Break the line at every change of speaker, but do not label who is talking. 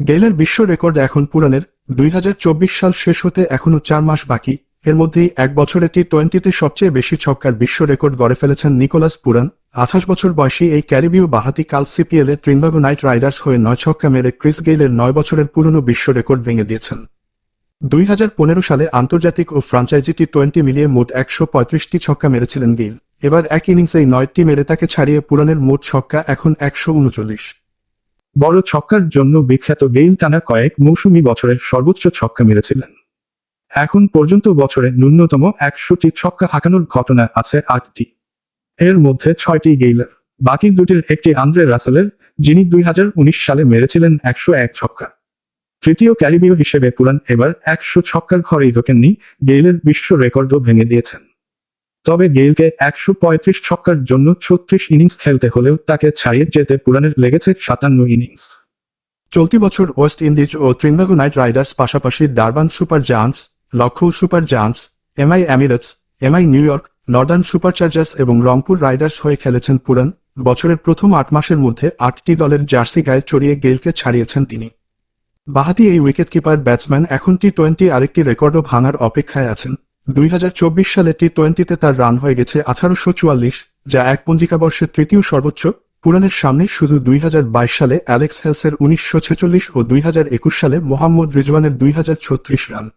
গেইলের বিশ্ব রেকর্ড এখন পুরানের দুই হাজার চব্বিশ সাল শেষ হতে এখনও চার মাস বাকি। এর মধ্যেই এক বছরে টি টোয়েন্টিতে সবচেয়ে বেশি ছক্কার বিশ্ব রেকর্ড গড়ে ফেলেছেন নিকোলাস পুরান আঠাশ বছর বয়সী এই ক্যারিবীয় বাহাতি কাল সিপিএলে ত্রিনবাগো নাইট রাইডার্স হয়ে নয় ছক্কা মেরে ক্রিস গেইলের নয় বছরের পুরনো বিশ্ব রেকর্ড ভেঙে দিয়েছেন। দুই হাজার পনেরো সালে আন্তর্জাতিক ও ফ্রাঞ্চাইজি টি টোয়েন্টি মিলিয়ে মোট একশো পঁয়ত্রিশটি ছক্কা মেরেছিলেন গেইল। এবার এক ইনিংসেই নয়টি মেরে তাকে ছাড়িয়ে পুরানের মোট ছক্কা এখন একশো উনচল্লিশ। বড় ছক্কার জন্য বিখ্যাত গেইল টানা কয়েক মৌসুমি বছরের সর্বোচ্চ ছক্কা মেরেছিলেন। এখন পর্যন্ত বছরে ন্যূনতম একশোটি ছক্কা হাঁকানোর ঘটনা আছে আটটি। এর মধ্যে ছয়টি গেইলের, বাকি দুটির একটি আন্দ্রে রাসেলের, যিনি দুই হাজার উনিশ সালে মেরেছিলেন একশো এক ছক্কা। তৃতীয় ক্যারিবীয় হিসেবে পুরান এবার একশো ছক্কার ঘরেই ঢোকেননি, গেইলের বিশ্ব রেকর্ডও ভেঙে দিয়েছেন। তবে গেইলকে একশো পঁয়ত্রিশ ছক্কার জন্য ছত্রিশ ইনিংস খেলতে হলেও তাকে ছাড়িয়ে যেতে পুরানের লেগেছে সাতান্ন ইনিংস। চলতি বছর ওয়েস্ট ইন্ডিজ ও ত্রিনবাগো নাইট রাইডার্স পাশাপাশি Durban Super Giants Lucknow Super Giants, MI Emirates, MI New York, Northern Superchargers এবং রংপুর রাইডার্স হয়ে খেলেছেন পুরান। বছরের প্রথম আট মাসের মধ্যে আটটি দলের জার্সি গায়ে চড়িয়ে গেইলকে ছাড়িয়েছেন তিনি। বাহাতি এই উইকেটকিপার ব্যাটসম্যান এখন টি টোয়েন্টি আরেকটি রেকর্ডও ভাঙার অপেক্ষায় আছেন। দুই হাজার চব্বিশ সালে টি টোয়েন্টিতে তার রান হয়ে গেছে আঠারোশো চুয়াল্লিশ, যা এক পঞ্জিকাবর্ষের তৃতীয় সর্বোচ্চ। পুরানের সামনে শুধু দুই হাজার বাইশ সালে অ্যালেক্স হেলসের উনিশশো ছেচল্লিশ ও দুই হাজার একুশ সালে মোহাম্মদ রিজওয়ানের দুই হাজার ছত্রিশ রান।